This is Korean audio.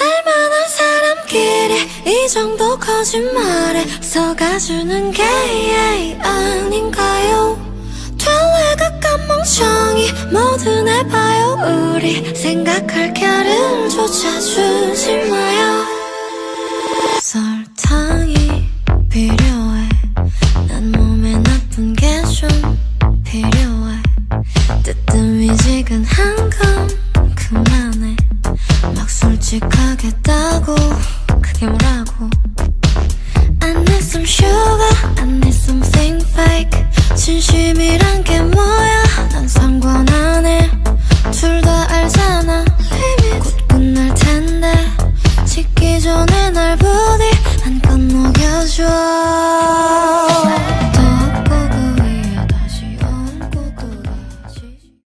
알만한 사람끼리 이 정도 거짓말에 속아주는 게 아닌가요? 될래 가깐 멍청이 뭐든 해봐요. 우리 생각할 겨를 조차 주지 마요. 설탕이 필요해. 난 몸에 나쁜 게 좀 필요해. 뜨뜻미지근한 거 간직하겠다고. 그게 뭐라고? I need some sugar I need something fake 진심이란 게 뭐야? 난 상관 안해 둘 다 알잖아. 곧곧 날 텐데. 짓기 전에 날 부디